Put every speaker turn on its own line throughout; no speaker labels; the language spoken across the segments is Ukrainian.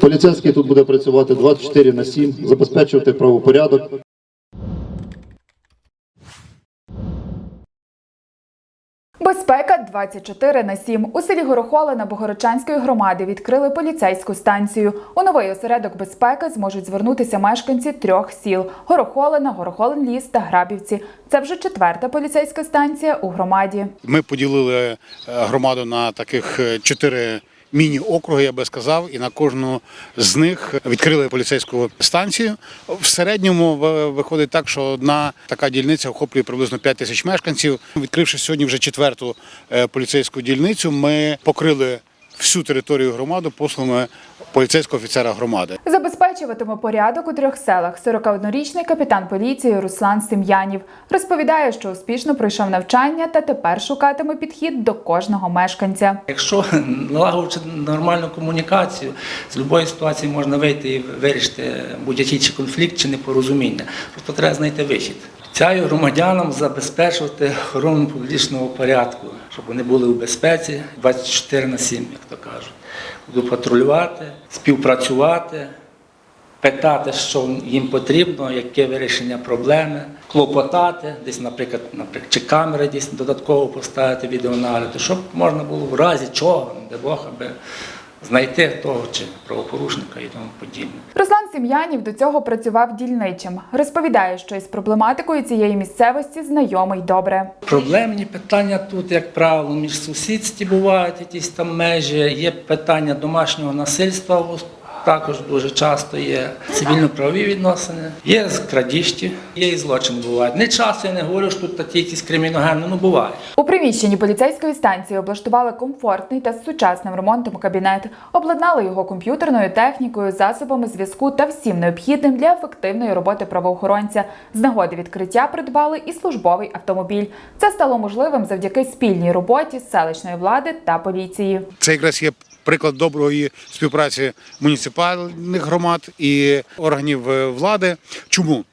Поліцейський тут буде працювати 24 на 7, забезпечувати правопорядок.
Безпека 24 на 7. У селі Горохолина Богородчанської громади відкрили поліцейську станцію. У новий осередок безпеки зможуть звернутися мешканці трьох сіл: Горохолина, Горохолин Ліс та Грабівці. Це вже четверта поліцейська станція у громаді.
Ми поділили е, громаду на таких е, чотири міні-округи, я би сказав, і на кожну з них відкрили поліцейську станцію. В середньому виходить так, що одна така дільниця охоплює приблизно 5 тисяч мешканців. Відкривши сьогодні вже четверту е, поліцейську дільницю, ми покрили всю територію громади послугами поліцейського офіцера громади.
Забезпечуватиме порядок у трьох селах. 41-річний капітан поліції Руслан Сем'янів розповідає, що успішно пройшов навчання та тепер шукатиме підхід до кожного мешканця.
Якщо налагодити нормальну комунікацію, з будь-якої ситуації можна вийти і вирішити будь-який чи конфлікт чи непорозуміння. Просто треба знайти вихід. Обіцяю громадянам забезпечувати охорону публічного порядку, щоб вони були у безпеці 24 на 7, як то кажуть. Буду патрулювати, співпрацювати, питати, що їм потрібно, яке вирішення проблеми, клопотати, десь, наприклад, наприклад, чи камери десь додатково поставити відеонагляду, щоб можна було в разі чого, не Бог, аби знайти того чи правопорушника і тому подібне.
Руслан Сім'янів до цього працював дільничим. Розповідає, що із проблематикою цієї місцевості знайомий добре.
Проблемні питання тут, як правило, між сусідстві бувають якісь там межі, є питання домашнього насильства, також дуже часто є цивільно-правові відносини, є крадіжки, є і злочини бувають. Не часто я не говорю, що тут такі якісь криміногенні, ну буває.
У приміщенні поліцейської станції облаштували комфортний та з сучасним ремонтом кабінет, обладнали його комп'ютерною технікою, засобами зв'язку та всім необхідним для ефективної роботи правоохоронця. З нагоди відкриття придбали і службовий автомобіль. Це стало можливим завдяки спільній роботі селищної влади та поліції.
Це якраз є приклад доброї співпраці муніципальних громад і органів е, влади. Чому?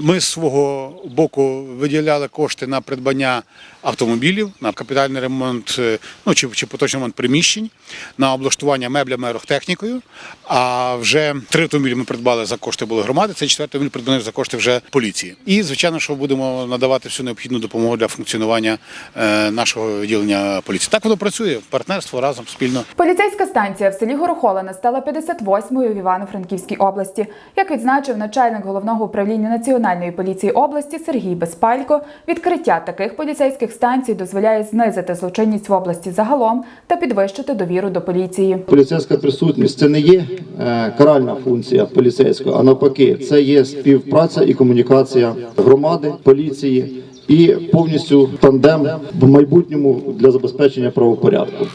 Ми з свого боку виділяли кошти на придбання автомобілів, на капітальний ремонт, е, ну чи, чи поточний ремонт приміщень, на облаштування меблями аеротехнікою. А вже три автомобілі ми придбали за кошти були громади. Цей четвертий автомобіль придбаний за кошти вже поліції. І звичайно, що будемо надавати всю необхідну допомогу для функціонування е, нашого відділення поліції. Так воно працює партнерство разом спільно.
Поліцейська станція в селі Горохолина стала 58-ю в Івано-Франківській області. Як відзначив начальник головного управління Національної поліції області Сергій Безпалько, відкриття таких поліцейських станцій дозволяє знизити злочинність в області загалом та підвищити довіру до поліції.
Поліцейська присутність це не є е, каральна функція поліцейського, а навпаки, це є співпраця і комунікація громади, поліції і повністю тандем в майбутньому для забезпечення правопорядку.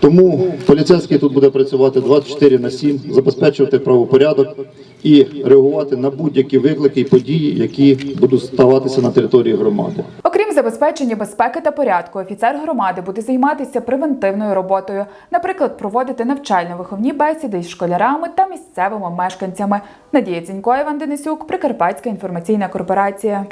Тому поліцейський тут буде працювати 24 на 7, забезпечувати правопорядок і реагувати на будь-які виклики і події, які будуть ставатися на території громади.
Окрім забезпечення безпеки та порядку, офіцер громади буде займатися превентивною роботою, наприклад, проводити навчально-виховні бесіди із школярами та місцевими мешканцями. Надія Цінько, Іван Денисюк, Прикарпатська інформаційна корпорація.